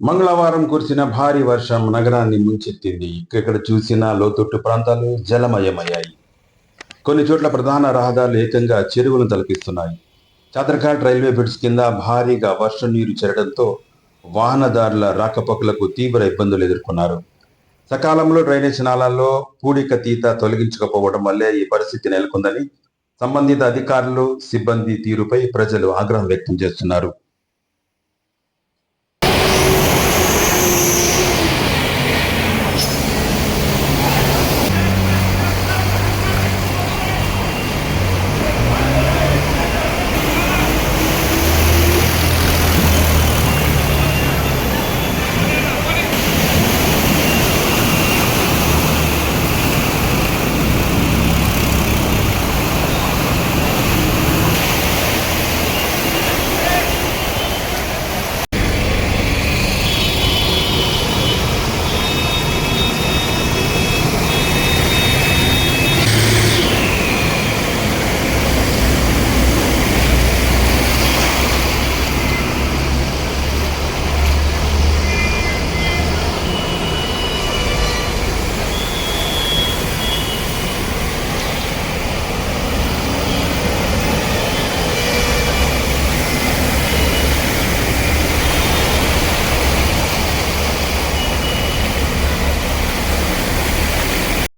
మంగళవారం కురిసిన భారీ వర్షం నగరాన్ని ముంచెత్తింది. ఎక్కడ చూసినా లోతట్టు ప్రాంతాలు జలమయమయ్యాయి. కొన్ని చోట్ల ప్రధాన రహదారులు ఏకంగా చెరువులను తలపిస్తున్నాయి. చాదర్ఘాట్ రైల్వే బ్రిడ్జ్ కింద భారీగా వర్షం నీరు చేరడంతో వాహనదారుల రాకపోకలకు తీవ్ర ఇబ్బందులు ఎదుర్కొన్నారు. సకాలంలో డ్రైనేజ్ నాలాల్లో పూడిక తీత తొలగించకపోవడం వల్లే ఈ పరిస్థితి నెలకొందని సంబంధిత అధికారులు సిబ్బంది తీరుపై ప్రజలు ఆగ్రహం వ్యక్తం చేస్తున్నారు.